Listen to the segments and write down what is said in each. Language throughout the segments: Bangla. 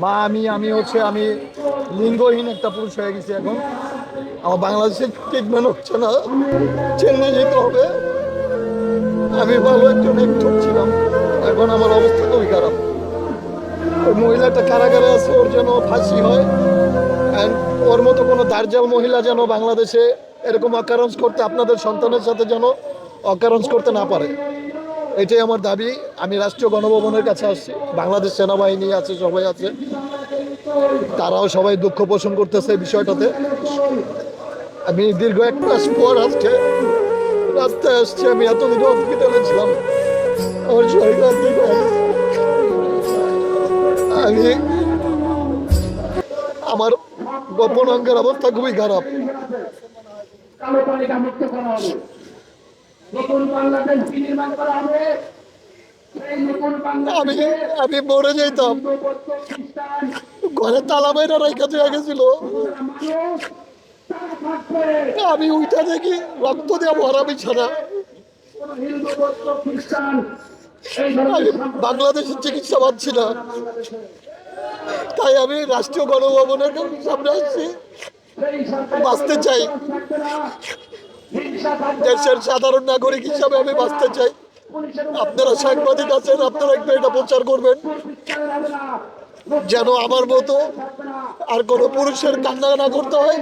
মা, আমি আমি হচ্ছে, আমি লিঙ্গহীন একটা পুরুষ হয়ে গেছি এখন। আমার বাংলাদেশে ট্রিটমেন্ট হচ্ছে না। চেন্নাই যেতে হবে। আমি ভালো একজন একটু ছিলাম। এখন আমার অবস্থা খুবই খারাপ। ওই মহিলাটা কারাগারে আছে, ওর যেন ফাঁসি হয়। অ্যান্ড ওর মতো কোনো দার্জাল মহিলা যেন বাংলাদেশে এরকম অকারেন্স করতে আপনাদের সন্তানের সাথে যেন অকারেন্স করতে না পারে। এটাই আমার দাবি। আমি রাষ্ট্রীয় গণভবনের কাছে আসছি। বাংলাদেশ সেনাবাহিনী আছে, সবাই আছে। তারাও সবাই দুঃখ পোষণ করতেছে বিষয়টাতে। আমি দীর্ঘ এক মাস পর আজকে রাস্তায় আসছি। আমি এতদিন হসপিটালে ছিলাম। আমার শরীর। আমি আমার গোপন অঙ্গের অবস্থা খুবই খারাপ কালো তালিকা মুক্ত করা হবে নতুন বাংলাদেশ বিনির্মাণ করা হবে। আমি আমি মরে যেতাম ঘরে তালা বাইরা রেখা হয়ে গেছিল আমি উঠে দেখি রক্ত দিয়ে ভরা বিছানা। এই আমি বাংলাদেশের চিকিৎসা পাচ্ছি না তাই আমি রাষ্ট্রীয় গণভবনের সামনে আসছি। বাঁচতে চাই। দেশের সাধারণ নাগরিক হিসাবে আমি বাঁচতে চাই। আপনারা সাংবাদিক আছেন, আপনারা একটু এটা প্রচার করবেন। যেন আমার মতো আর কোনো পুরুষের কান্না না করতে হয়,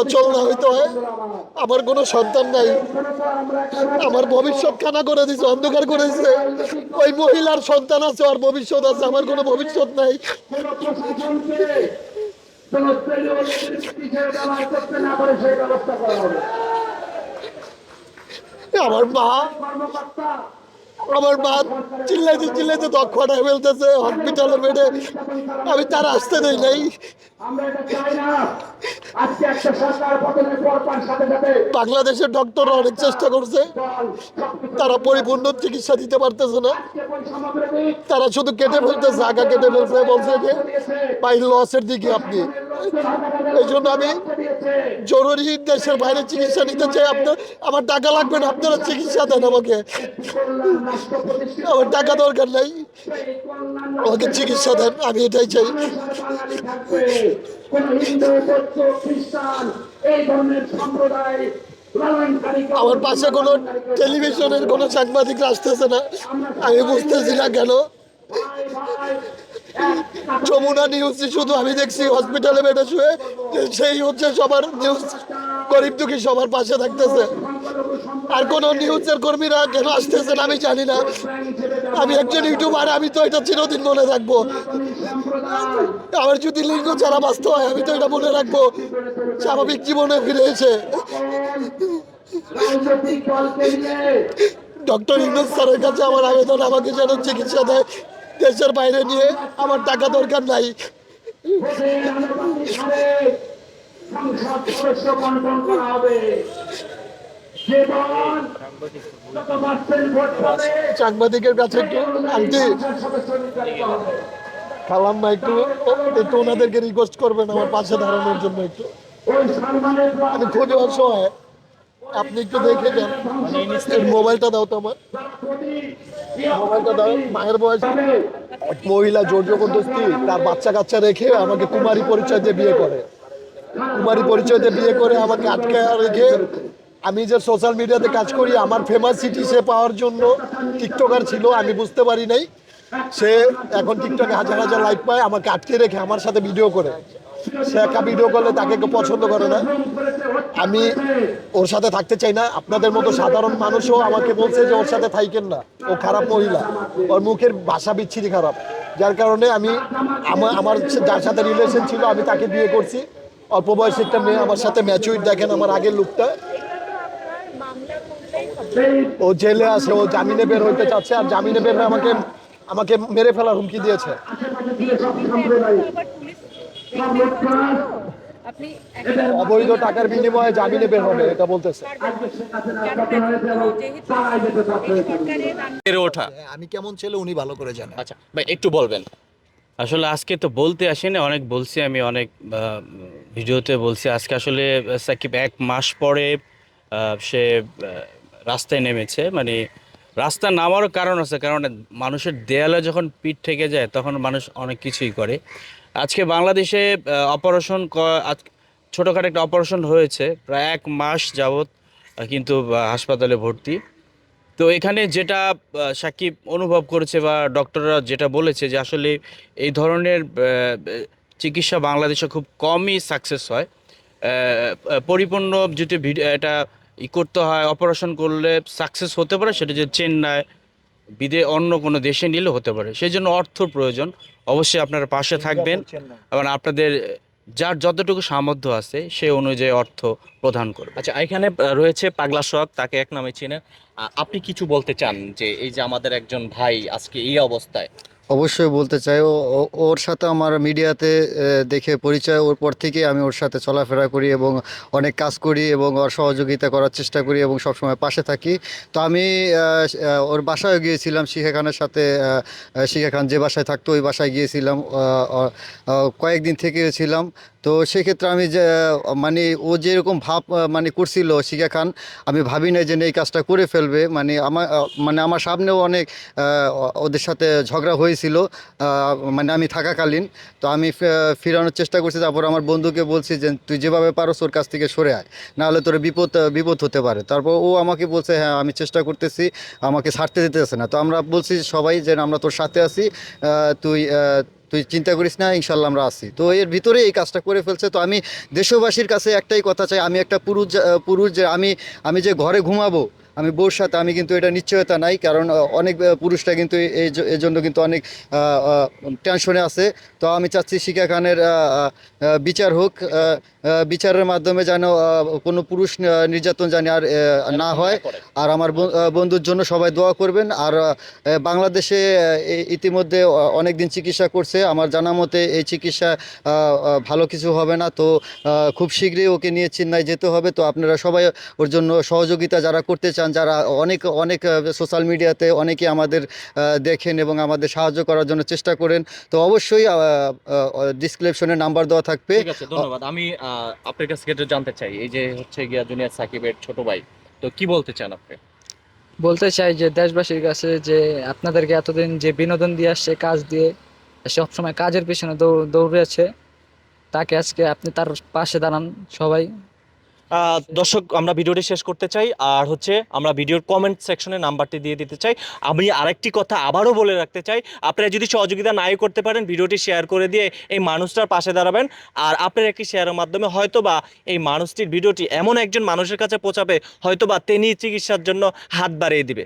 অচল না হইতে হয়। আমার কোনো সন্তান নাই। আমার ভবিষ্যৎ খানা করে দিছে, অন্ধকার করে দিছে। ওই মহিলার সন্তান আছে, আর ভবিষ্যৎ আছে, আমার কোনো ভবিষ্যৎ নাই। কোন ব্যবহার করতে না পারে সেই ব্যবস্থা করা হবে। আমার মা আমার মা চিল্লাইতে চিল্লাইতে দক্ষ হয়ে ফেলতেছে হসপিটালের বেডে। আমি তার আসতে দেই নাই। বাংলাদেশের ডক্টর অনেক চেষ্টা করছে। তারা পরিপূর্ণ চিকিৎসা দিতে পারতেছে না। তারা শুধু কেটে ফেলতেছে আগা কেটে ফেলছে বলছে যে পাই লসের দিকে আপনি। এই জন্য আমি জরুরি দেশের বাইরে চিকিৎসা নিতে চাই। আপনার আমার টাকা লাগবে না, আপনারা চিকিৎসা দেন আমাকে। আমার টাকা দরকার নাই। আমাকে চিকিৎসা দেন, আমি এটাই চাই। আমার পাশে কোনো টেলিভিশনের কোনো সাংবাদিকরা আসতেছে না। আমি বুঝতেছি না কেন। যমুনা নিউজ শুধু আমি দেখছি হসপিটালে বেডে শুয়ে সেই হচ্ছে সবার নিউজ গরিব দুঃখী সবার পাশে থাকতেছে। আর কোনো নিউজের কর্মীরা কেন আসতেছেন আমি জানি না। আমি একজন ইউটিউবার আমি তো এটা চিরদিন মনে রাখব। আমার যদি লিঙ্গ ছাড়া বাঁচতে হয় আমি তো এটা মনে রাখব। স্বাভাবিক জীবনে ফিরে এসে। ডক্টর ইউনুস স্যারের কাছে আমার আবেদন আমাকে যেন চিকিৎসা দেয়। দেশের বাইরে নিয়ে আমার টাকা দরকার নাই। সাংবাদিকের কাছে একটু হবে খালাম না একটু একটু ওনাদেরকে রিকোয়েস্ট করবেন আমার পাশে দাঁড়ানোর জন্য একটু। আমি খুবই অসহায় আপনি একটু দেখে যান। এর মোবাইলটা দাও তো আমার। মোবাইলটা দাও। মায়ের বয়স। মহিলা জোর জবরদস্তি তার বাচ্চা কাচ্চা রেখে আমাকে কুমারী পরিচয় দিয়ে বিয়ে করে। কুমারী পরিচয় দিয়ে বিয়ে করে আমাকে আটকে রেখে আমি যে সোশ্যাল মিডিয়াতে কাজ করি, আমার ফেমাস সিটি সে পাওয়ার জন্য টিকটকার ছিল, আমি বুঝতে পারি নাই। সে এখন টিকটকে হাজার হাজার লাইক পায়, আমাকে আটকে রেখে আমার সাথে ভিডিও করে। সে একা ভিডিও করলে তাকে কেউ পছন্দ করে না। আমি ওর সাথে থাকতে চাই না। আপনাদের মতো সাধারণ মানুষও আমাকে বলছে যে ওর সাথে থাইকেন না। ও খারাপ মহিলা। ওর মুখের ভাষা বিচ্ছিরি খারাপ। যার কারণে আমি আমার আমার যার সাথে রিলেশন ছিল, আমি তাকে বিয়ে করছি। অল্প বয়সী একটা মেয়ে আমার সাথে ম্যাচুইট দেখেন আমার আগের লুকটা ও জেলে আছে, ও জামিনে বের হইতে চাচ্ছে। আর জামিনে বের হয়ে আমাকে আমাকে মেরে ফেলার হুমকি দিয়েছে। অবৈধ টাকার বিনিময়ে জামিনে বের হবে এটা বলতেছে। ওঠা। আমি কেমন ছেলে উনি ভালো করে জানেন। আচ্ছা ভাই একটু বলবেন। আসলে আজকে তো বলতে আসেনি অনেক বলছি আমি অনেক ভিডিওতে বলছি। আজকে আসলে সাকিব এক মাস পরে সে রাস্তায় নেমেছে। মানে রাস্তা নামারও কারণ আছে কারণ মানুষের দেয়ালে যখন পিঠ থেকে যায় তখন মানুষ অনেক কিছুই করে। আজকে বাংলাদেশে অপারেশন ছোটোখাটো একটা অপারেশন হয়েছে, প্রায় এক মাস যাবৎ কিন্তু হাসপাতালে ভর্তি। তো এখানে যেটা সাকিব অনুভব করেছে বা ডক্টররা যেটা বলেছে যে আসলে এই ধরনের চিকিৎসা বাংলাদেশে খুব কমই সাকসেস হয়। পরিপূর্ণ যদি এটা ই করতে হয় অপারেশন করলে সাকসেস হতে পারে, সেটা যে চেন্নাই বিদে অন্য কোনো দেশে নিলে হতে পারে। সেই জন্য অর্থ প্রয়োজন। অবশ্যই আপনারা পাশে থাকবেন এবং আপনাদের যার যতটুকু সামর্থ্য আছে সে অনুযায়ী অর্থ প্রদান করবে। আচ্ছা এখানে রয়েছে পাগলা শখ তাকে এক নামে চিনে। আপনি কিছু বলতে চান যে এই যে আমাদের একজন ভাই আজকে এই অবস্থায় অবশ্যই বলতে চাই ও ওর সাথে আমার মিডিয়াতে দেখে পরিচয় ওর পর থেকে আমি ওর সাথে চলাফেরা করি এবং অনেক কাজ করি এবং ওর সহযোগিতা করার চেষ্টা করি এবং সবসময় পাশে থাকি। তো আমি ওর বাসায় গিয়েছিলাম শিখা খানের সাথে শিখা খান যে বাসায় থাকতো ওই বাসায় গিয়েছিলাম আহ, আহ, আহ, কয়েকদিন তো সেক্ষেত্রে আমি যে মানে ও যেরকম ভাব মানে করছিল শিখা খান আমি ভাবি না যে এই কাজটা করে ফেলবে। মানে আমার মানে আমার সামনেও অনেক ওদের সাথে ঝগড়া হয়েছিল আহ, মানে আমি থাকাকালীন। তো আমি ফিরানোর চেষ্টা করছি তারপর আমার বন্ধুকে বলছি যে তুই যেভাবে পারো ওর কাছ থেকে সরে আয়। নাহলে তোর বিপদ বিপদ হতে পারে। তারপর ও আমাকে বলছে হ্যাঁ আমি চেষ্টা করতেছি আমাকে ছাড়তে দিতেছে না। তো আমরা বলছি সবাই যে আমরা তোর সাথে আছি তুই তুই চিন্তা করিস না ইনশাল্লাহ আমরা আছি। তো এর ভিতরে এই কাজটা করে ফেলছে। তো আমি দেশবাসীর কাছে একটাই কথা চাই আমি একটা পুরুষ পুরুষ যে আমি আমি যে ঘরে ঘুমাবো আমি বউর সাথে আমি কিন্তু এটা নিশ্চয়তা নাই, কারণ অনেক পুরুষরা কিন্তু এই জন্য কিন্তু অনেক টেনশনে আছে। তো আমি চাচ্ছি শিকা খানের বিচার হোক বিচারের মাধ্যমে যেন কোনো পুরুষ নির্যাতন জানি আর না হয়। আর আমার বন্ধুর জন্য সবাই দোয়া করবেন। আর বাংলাদেশে ইতিমধ্যে অনেক দিন চিকিৎসা করছে। আমার জানা মতে এই চিকিৎসা ভালো কিছু হবে না। তো খুব শীঘ্রই ওকে নিয়ে চেন্নাই যেতে হবে। তো আপনারা সবাই ওর জন্য সহযোগিতা যারা করতে চান যারা অনেক অনেক সোশ্যাল মিডিয়াতে অনেকে আমাদের দেখেন এবং আমাদের সাহায্য করার জন্য চেষ্টা করেন। তো অবশ্যই ডিসক্রিপশনে নাম্বার দেওয়া থাকবে। ধন্যবাদ। আমি আপনার কাছ থেকে জানতে চাই। এই যে হচ্ছে গিয়া জুনিয়র সাকিবের ছোট ভাই, তো কি বলতে চান আপনি? বলতে চাই যে, দেশবাসীর কাছে যে, আপনাদেরকে এতদিন যে বিনোদন দিয়ে আসছে, কাজ দিয়ে সবসময় কাজের পিছনে দৌড় দৌড়েছে তাকে আজকে আপনি তার পাশে দাঁড়ান সবাই। দর্শক, আমরা ভিডিওটি শেষ করতে চাই। আর হচ্ছে, আমরা ভিডিওর কমেন্ট সেকশনে নাম্বারটি দিয়ে দিতে চাই। আমি আরেকটি কথা আবারও বলে রাখতে চাই। আপনারা যদি সহযোগিতা নাই করতে পারেন, ভিডিওটি শেয়ার করে দিয়ে এই মানুষটার পাশে দাঁড়াবেন। আর আপনার একটি শেয়ারের মাধ্যমে হয়তো বা এই মানুষটির ভিডিওটি এমন একজন মানুষের কাছে পৌঁছাবে হয়তো বা তিনি চিকিৎসার জন্য হাত বাড়িয়ে দিবে।